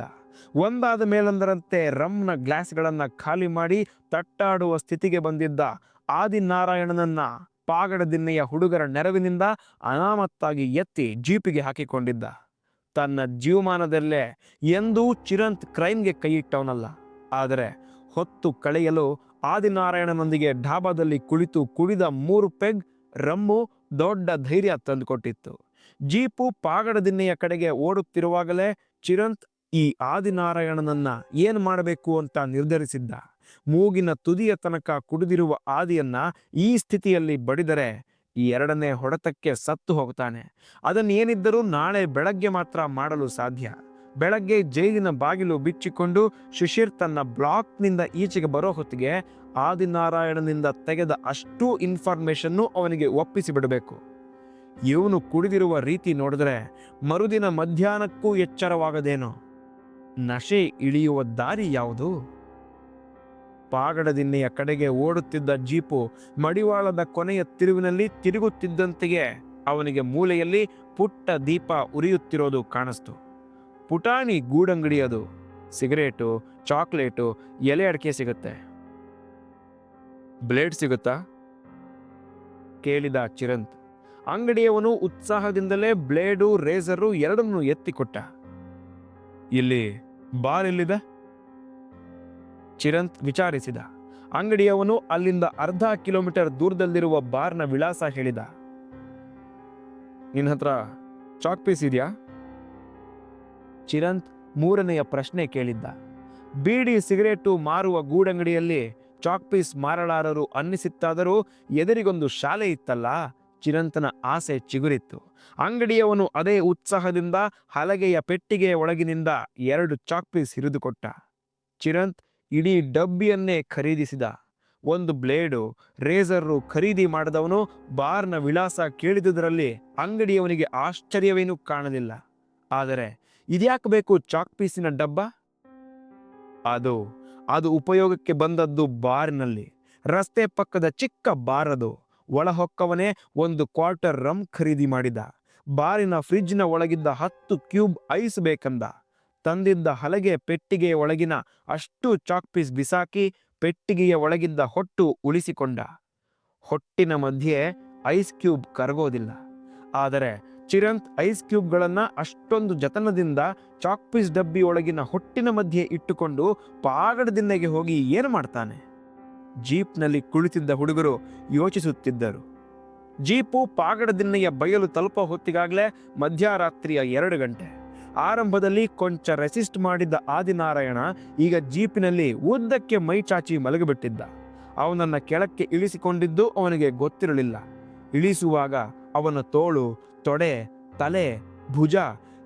ಒಂದಾದ ಮೇಲೊಂದರಂತೆ ರಮ್ನ ಗ್ಲಾಸ್ಗಳನ್ನು ಖಾಲಿ ಮಾಡಿ ತಟ್ಟಾಡುವ ಸ್ಥಿತಿಗೆ ಬಂದಿದ್ದ ಆದಿನಾರಾಯಣನನ್ನ ಪಾಗಡದಿನ್ನೆಯ ಹುಡುಗರ ನೆರವಿನಿಂದ ಅನಾಮತ್ತಾಗಿ ಎತ್ತಿ ಜೀಪಿಗೆ ಹಾಕಿಕೊಂಡಿದ್ದ. ತನ್ನ ಜೀವಮಾನದಲ್ಲೇ ಎಂದೂ ಚಿರಂತ್ ಕ್ರೈಮ್ಗೆ ಕೈಯಿಟ್ಟವನಲ್ಲ. ಆದರೆ ಹೊತ್ತು ಕಳೆಯಲು ಆದಿನಾರಾಯಣನೊಂದಿಗೆ ಢಾಬಾದಲ್ಲಿ ಕುಳಿತು ಕುಡಿದ ಮೂರು ಪೆಗ್ ರಮ್ಮು ದೊಡ್ಡ ಧೈರ್ಯ ತಂದುಕೊಟ್ಟಿತ್ತು. ಜೀಪು ಪಾಗಡದಿನ್ನೆಯ ಕಡೆಗೆ ಓಡುತ್ತಿರುವಾಗಲೇ ಚಿರಂತ್ ಈ ಆದಿನಾರಾಯಣನನ್ನ ಏನು ಮಾಡಬೇಕು ಅಂತ ನಿರ್ಧರಿಸಿದ್ದ? ಮೂಗಿನ ತುದಿಯ ತನಕ ಕುಡಿದಿರುವ ಆದಿಯನ್ನ ಈ ಸ್ಥಿತಿಯಲ್ಲಿ ಬಡಿದರೆ ಈ ಎರಡನೇ ಹೊಡೆತಕ್ಕೆ ಸತ್ತು ಹೋಗ್ತಾನೆ. ಅದನ್ನೇನಿದ್ದರೂ ನಾಳೆ ಬೆಳಗ್ಗೆ ಮಾತ್ರ ಮಾಡಲು ಸಾಧ್ಯ. ಬೆಳಗ್ಗೆ ಜೈಲಿನ ಬಾಗಿಲು ಬಿಚ್ಚಿಕೊಂಡು ಶಿಶಿರ್ ತನ್ನ ಬ್ಲಾಕ್ನಿಂದ ಈಚೆಗೆ ಬರೋ ಹೊತ್ತಿಗೆ ಆದಿನಾರಾಯಣನಿಂದ ತೆಗೆದ ಅಷ್ಟೂ ಇನ್ಫಾರ್ಮೇಶನ್ನು ಅವನಿಗೆ ಒಪ್ಪಿಸಿ ಬಿಡಬೇಕು. ಇವನು ಕುಡಿದಿರುವ ರೀತಿ ನೋಡಿದ್ರೆ ಮರುದಿನ ಮಧ್ಯಾಹ್ನಕ್ಕೂ ಎಚ್ಚರವಾಗದೇನೋ. ನಶೆ ಇಳಿಯುವ ದಾರಿ ಯಾವುದು? ಪಾಗಡದಿನ್ನೆಯ ಕಡೆಗೆ ಓಡುತ್ತಿದ್ದ ಜೀಪು ಮಡಿವಾಳದ ಕೊನೆಯ ತಿರುವಿನಲ್ಲಿ ತಿರುಗುತ್ತಿದ್ದಂತೆಯೇ ಅವನಿಗೆ ಮೂಲೆಯಲ್ಲಿ ಪುಟ್ಟ ದೀಪ ಉರಿಯುತ್ತಿರೋದು ಕಾಣಿಸ್ತು. ಪುಟಾಣಿ ಗೂಡಂಗಡಿ ಅದು ಸಿಗರೇಟು, ಚಾಕ್ಲೇಟು, ಎಲೆ ಅಡಿಕೆ ಸಿಗುತ್ತೆ. ಬ್ಲೇಡ್ ಸಿಗುತ್ತಾ? ಕೇಳಿದ ಚಿರಂತ್. ಅಂಗಡಿಯವನು ಉತ್ಸಾಹದಿಂದಲೇ ಬ್ಲೇಡು, ರೇಸರು ಎರಡನ್ನೂ ಎತ್ತಿಕೊಟ್ಟ. ಇಲ್ಲಿ ಬಾರ್ ಎಲ್ಲಿದೆ? ಚಿರಂತ್ ವಿಚಾರಿಸಿದ. ಅಂಗಡಿಯವನು ಅಲ್ಲಿಂದ ಅರ್ಧ ಕಿಲೋಮೀಟರ್ ದೂರದಲ್ಲಿರುವ ಬಾರ್ನ ವಿಳಾಸ ಹೇಳಿದ. ನಿನ್ನ ಹತ್ರ ಚಾಕ್ ಪೀಸ್ ಇದೆಯಾ? ಚಿರಂತ್ ಮೂರನೆಯ ಪ್ರಶ್ನೆ ಕೇಳಿದ್ದ. ಬೀಡಿ ಸಿಗರೇಟು ಮಾರುವ ಗೂಡಂಗಡಿಯಲ್ಲಿ ಚಾಕ್ ಪೀಸ್ ಮಾರಲಾರರು ಅನ್ನಿಸಿತ್ತಾದರೂ ಎದುರಿಗೊಂದು ಶಾಲೆ ಇತ್ತಲ್ಲ? ಚಿರಂತನ ಆಸೆ ಚಿಗುರಿತ್ತು. ಅಂಗಡಿಯವನು ಅದೇ ಉತ್ಸಾಹದಿಂದ ಹಲಗೆಯ ಪೆಟ್ಟಿಗೆಯ ಒಳಗಿನಿಂದ ಎರಡು ಚಾಕ್ ಪೀಸ್ ಹಿರಿದುಕೊಟ್ಟ. ಚಿರಂತ್ ಇಡೀ ಡಬ್ಬಿಯನ್ನೇ ಖರೀದಿಸಿದ. ಒಂದು ಬ್ಲೇಡು ರೇಸರು ಖರೀದಿ ಮಾಡಿದವನು ಬಾರ್ನ ವಿಳಾಸ ಕೇಳಿದುದರಲ್ಲಿ ಅಂಗಡಿಯವನಿಗೆ ಆಶ್ಚರ್ಯವೇನೂ ಕಾಣಲಿಲ್ಲ. ಆದರೆ, ಇದ್ಯಾಕೆ ಬೇಕು ಚಾಕ್ ಪೀಸಿನ ಡಬ್ಬ? ಅದು ಅದು ಉಪಯೋಗಕ್ಕೆ ಬಂದದ್ದು ಬಾರ್ನಲ್ಲಿ. ರಸ್ತೆ ಪಕ್ಕದ ಚಿಕ್ಕ ಬಾರ್ ಅದು. ಒಳಹೊಕ್ಕವನೇ ಒಂದು ಕ್ವಾರ್ಟರ್ ರಮ್ ಖರೀದಿ ಮಾಡಿದ. ಬಾರಿನ ಫ್ರಿಡ್ಜ್ನ ಒಳಗಿದ್ದ ಹತ್ತು ಕ್ಯೂಬ್ ಐಸ್ ಬೇಕಂದ. ತಂದಿದ್ದ ಹಲಗೆ ಪೆಟ್ಟಿಗೆಯ ಒಳಗಿನ ಅಷ್ಟು ಚಾಕ್ ಪೀಸ್ ಬಿಸಾಕಿ ಪೆಟ್ಟಿಗೆಯ ಒಳಗಿದ್ದ ಹೊಟ್ಟು ಉಳಿಸಿಕೊಂಡ. ಹೊಟ್ಟಿನ ಮಧ್ಯೆ ಐಸ್ ಕ್ಯೂಬ್ ಕರಗೋದಿಲ್ಲ. ಆದರೆ ಚಿರಂತ್ ಐಸ್ ಕ್ಯೂಬ್ಗಳನ್ನು ಅಷ್ಟೊಂದು ಜತನದಿಂದ ಚಾಕ್ ಪೀಸ್ ಡಬ್ಬಿ ಒಳಗಿನ ಹೊಟ್ಟಿನ ಮಧ್ಯೆ ಇಟ್ಟುಕೊಂಡು ಪಾಗಡದಿಂದಗೆ ಹೋಗಿ ಏನು ಮಾಡ್ತಾನೆ? ಜೀಪ್ನಲ್ಲಿ ಕುಳಿತಿದ್ದ ಹುಡುಗರು ಯೋಚಿಸುತ್ತಿದ್ದರು. ಜೀಪು ಪಾಗಡದಿನ್ನೆಯ ಬಯಲು ತಲುಪ ಹೊತ್ತಿಗಾಗಲೇ ಮಧ್ಯರಾತ್ರಿಯ ಎರಡು ಗಂಟೆ. ಆರಂಭದಲ್ಲಿ ಕೊಂಚ ರೆಸಿಸ್ಟ್ ಮಾಡಿದ್ದ ಆದಿನಾರಾಯಣ ಈಗ ಜೀಪಿನಲ್ಲಿ ಉದ್ದಕ್ಕೆ ಮೈ ಚಾಚಿ ಮಲಗಿಬಿಟ್ಟಿದ್ದ. ಅವನನ್ನ ಕೆಳಕ್ಕೆ ಇಳಿಸಿಕೊಂಡಿದ್ದು ಅವನಿಗೆ ಗೊತ್ತಿರಲಿಲ್ಲ. ಇಳಿಸುವಾಗ ಅವನ ತೋಳು, ತೊಡೆ, ತಲೆ, ಭುಜ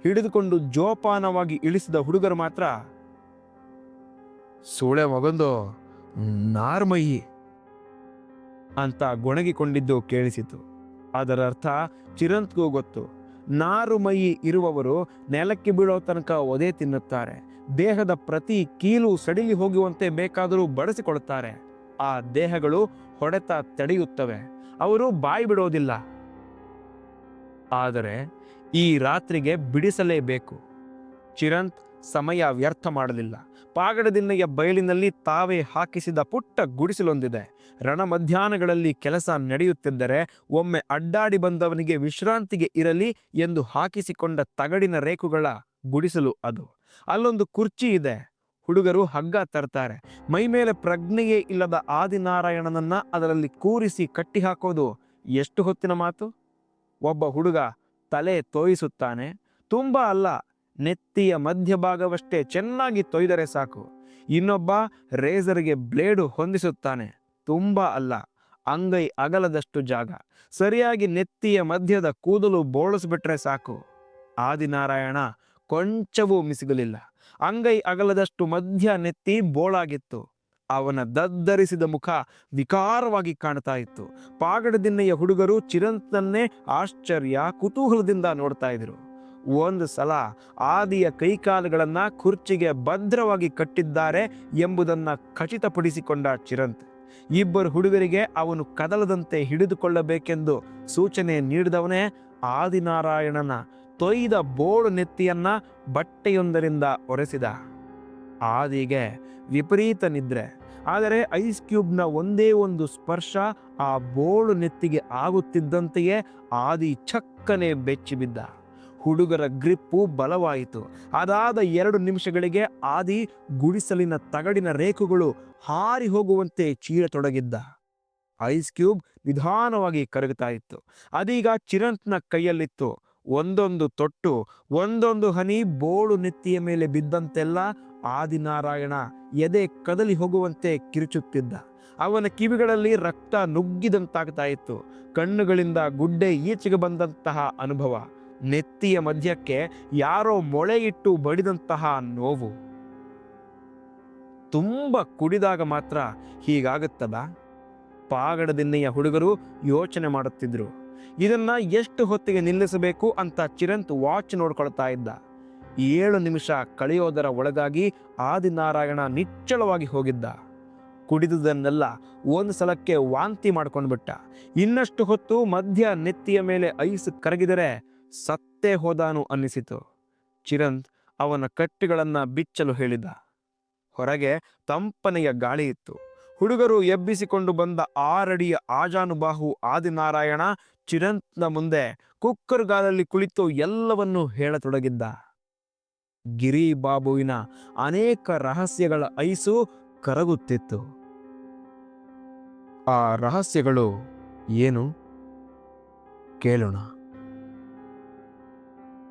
ಹಿಡಿದುಕೊಂಡು ಜೋಪಾನವಾಗಿ ಇಳಿಸಿದ ಹುಡುಗರು ಮಾತ್ರ, ಸೂಳೆ ಮಗಂದು ನಾರ್ಮಯಿ. ಅಂತ ಗೊಣಗಿಕೊಂಡಿದ್ದು ಕೇಳಿಸಿತು. ಅದರ ಅರ್ಥ ಚಿರಂತ್ಗೂ ಗೊತ್ತು. ನಾರು ಮೈ ಇರುವವರು ನೆಲಕ್ಕೆ ಬೀಳೋ ತನಕ ಒದೆ ತಿನ್ನುತ್ತಾರೆ. ದೇಹದ ಪ್ರತಿ ಕೀಲು ಸಡಿಲಿ ಹೋಗುವಂತೆ ಬೇಕಾದರೂ ಬಳಸಿಕೊಡುತ್ತಾರೆ ಆ ದೇಹಗಳು ಹೊಡೆತ ತಡೆಯುತ್ತವೆ. ಅವರು ಬಾಯಿ ಬಿಡೋದಿಲ್ಲ. ಆದರೆ ಈ ರಾತ್ರಿಗೆ ಬಿಡಿಸಲೇಬೇಕು. ಚಿರಂತ್ ಸಮಯ ವ್ಯರ್ಥ ಮಾಡಲಿಲ್ಲ. ಪಾಗಡದಿನ್ನೆಯ ಬಯಲಿನಲ್ಲಿ ತಾವೇ ಹಾಕಿಸಿದ ಪುಟ್ಟ ಗುಡಿಸಲೊಂದಿದೆ. ರಣ ಮಧ್ಯಾಹ್ನಗಳಲ್ಲಿ ಕೆಲಸ ನಡೆಯುತ್ತಿದ್ದರೆ ಒಮ್ಮೆ ಅಡ್ಡಾಡಿ ಬಂದವನಿಗೆ ವಿಶ್ರಾಂತಿಗೆ ಇರಲಿ ಎಂದು ಹಾಕಿಸಿಕೊಂಡ ತಗಡಿನ ರೇಖುಗಳ ಗುಡಿಸಲು ಅದು. ಅಲ್ಲೊಂದು ಕುರ್ಚಿ ಇದೆ. ಹುಡುಗರು ಹಗ್ಗ ತರ್ತಾರೆ. ಮೈಮೇಲೆ ಪ್ರಜ್ಞೆಯೇ ಇಲ್ಲದ ಆದಿನಾರಾಯಣನನ್ನ ಅದರಲ್ಲಿ ಕೂರಿಸಿ ಕಟ್ಟಿ ಹಾಕೋದು ಎಷ್ಟು ಹೊತ್ತಿನ ಮಾತು? ಒಬ್ಬ ಹುಡುಗ ತಲೆ ತೋಯಿಸುತ್ತಾನೆ. ತುಂಬ ಅಲ್ಲ. ನೆತ್ತಿಯ ಮಧ್ಯಭಾಗವಷ್ಟೇ ಚೆನ್ನಾಗಿ ತೊಯ್ದರೆ ಸಾಕು. ಇನ್ನೊಬ್ಬ ರೇಸರ್ಗೆ ಬ್ಲೇಡು ಹೊಂದಿಸುತ್ತಾನೆ. ತುಂಬ ಅಲ್ಲ, ಅಂಗೈ ಅಗಲದಷ್ಟು ಜಾಗ. ಸರಿಯಾಗಿ ನೆತ್ತಿಯ ಮಧ್ಯದ ಕೂದಲು ಬೋಳಿಸ್ಬಿಟ್ರೆ ಸಾಕು. ಆದಿನಾರಾಯಣ, ಕೊಂಚವೂ ಮಿಸಿಗಲಿಲ್ಲ. ಅಂಗೈ ಅಗಲದಷ್ಟು ಮಧ್ಯ ನೆತ್ತಿ ಬೋಳಾಗಿತ್ತು. ಅವನ ದದ್ದರಿಸಿದ ಮುಖ ವಿಕಾರವಾಗಿ ಕಾಣ್ತಾ ಇತ್ತು. ಪಾಗಡದಿನ್ನೆಯ ಹುಡುಗರು ಚಿರಂತನ್ನೇ ಆಶ್ಚರ್ಯ ಕುತೂಹಲದಿಂದ ನೋಡ್ತಾ ಇದ್ರು. ಒಂದು ಸಲ ಆದಿಯ ಕೈಕಾಲುಗಳನ್ನು ಕುರ್ಚಿಗೆ ಭದ್ರವಾಗಿ ಕಟ್ಟಿದ್ದಾರೆ ಎಂಬುದನ್ನ ಖಚಿತಪಡಿಸಿಕೊಂಡ ಚಿರಂತ್. ಇಬ್ಬರು ಹುಡುಗರಿಗೆ ಅವನು ಕದಲದಂತೆ ಹಿಡಿದುಕೊಳ್ಳಬೇಕೆಂದು ಸೂಚನೆ ನೀಡಿದವನೇ ಆದಿನಾರಾಯಣನ ತೊಯ್ದ ಬೋಳು ನೆತ್ತಿಯನ್ನ ಬಟ್ಟೆಯೊಂದರಿಂದ ಒರೆಸಿದ. ಆದಿಗೆ ವಿಪರೀತ ನಿದ್ರೆ, ಆದರೆ ಐಸ್ ಕ್ಯೂಬ್ನ ಒಂದೇ ಒಂದು ಸ್ಪರ್ಶ ಆ ಬೋಳು ನೆತ್ತಿಗೆ ಆಗುತ್ತಿದ್ದಂತೆಯೇ ಆದಿ ಚಕ್ಕನೆ ಬೆಚ್ಚಿ ಬಿದ್ದ ಹುಡುಗರ ಗ್ರಿಪ್ಪು ಬಲವಾಯಿತು. ಅದಾದ ಎರಡು ನಿಮಿಷಗಳಿಗೆ ಆದಿ ಗುಡಿಸಲಿನ ತಗಡಿನ ರೇಖುಗಳು ಹಾರಿ ಹೋಗುವಂತೆ ಚೀಳತೊಡಗಿದ್ದ ಐಸ್ ಕ್ಯೂಬ್ ನಿಧಾನವಾಗಿ ಕರಗುತ್ತಾ ಇತ್ತು. ಅದೀಗ ಚಿರಂತ್ನ ಕೈಯಲ್ಲಿತ್ತು. ಒಂದೊಂದು ತೊಟ್ಟು, ಒಂದೊಂದು ಹನಿ ಬೋಳು ನೆತ್ತಿಯ ಮೇಲೆ ಬಿದ್ದಂತೆಲ್ಲ ಆದಿನಾರಾಯಣ ಎದೆ ಕದಲಿ ಹೋಗುವಂತೆ ಕಿರುಚುತ್ತಿದ್ದ. ಅವನ ಕಿವಿಗಳಲ್ಲಿ ರಕ್ತ ನುಗ್ಗಿದಂತಾಗ್ತಾ ಇತ್ತು. ಕಣ್ಣುಗಳಿಂದ ಗುಡ್ಡೆ ಈಚೆಗೆ ಬಂದಂತಹ ಅನುಭವ. ನೆತ್ತಿಯ ಮಧ್ಯಕ್ಕೆ ಯಾರೋ ಮೊಳೆ ಇಟ್ಟು ಬಡಿದಂತಹ ನೋವು. ತುಂಬ ಕುಡಿದಾಗ ಮಾತ್ರ ಹೀಗಾಗುತ್ತದ? ಪಾಗಡದಿನ್ನೆಯ ಹುಡುಗರು ಯೋಚನೆ ಮಾಡುತ್ತಿದ್ದರು ಇದನ್ನ ಎಷ್ಟು ಹೊತ್ತಿಗೆ ನಿಲ್ಲಿಸಬೇಕು ಅಂತ ಚಿರಂತ್ ವಾಚ್ ನೋಡ್ಕೊಳ್ತಾ ಇದ್ದ. ಏಳು ನಿಮಿಷ ಕಳೆಯೋದರ ಒಳಗಾಗಿ ಆದಿನಾರಾಯಣ ನಿಚ್ಚಳವಾಗಿ ಹೋಗಿದ್ದ. ಕುಡಿದುದನ್ನೆಲ್ಲ ಒಂದು ಸಲಕ್ಕೆ ವಾಂತಿ ಮಾಡ್ಕೊಂಡ್ಬಿಟ್ಟ. ಇನ್ನಷ್ಟು ಹೊತ್ತು ಮಧ್ಯ ನೆತ್ತಿಯ ಮೇಲೆ ಐಸ್ ಕರಗಿದರೆ ಸತ್ತೇ ಹೋದಾನು ಅನ್ನಿಸಿತು. ಚಿರಂತ್ ಅವನ ಕಟ್ಟಿಗಳನ್ನ ಬಿಚ್ಚಲು ಹೇಳಿದ. ಹೊರಗೆ ತಂಪನೆಯ ಗಾಳಿ ಇತ್ತು. ಹುಡುಗರು ಎಬ್ಬಿಸಿಕೊಂಡು ಬಂದ ಆರಡಿಯ ಆಜಾನುಬಾಹು ಆದಿನಾರಾಯಣ ಚಿರಂತ್ನ ಮುಂದೆ ಕುಕ್ಕರ್ಗಾಲಲ್ಲಿ ಕುಳಿತು ಎಲ್ಲವನ್ನೂ ಹೇಳತೊಡಗಿದ್ದ. ಗಿರಿ ಬಾಬುವಿನ ಅನೇಕ ರಹಸ್ಯಗಳ ಐಸು ಕರಗುತ್ತಿತ್ತು. ಆ ರಹಸ್ಯಗಳು ಏನು? ಕೇಳೋಣ.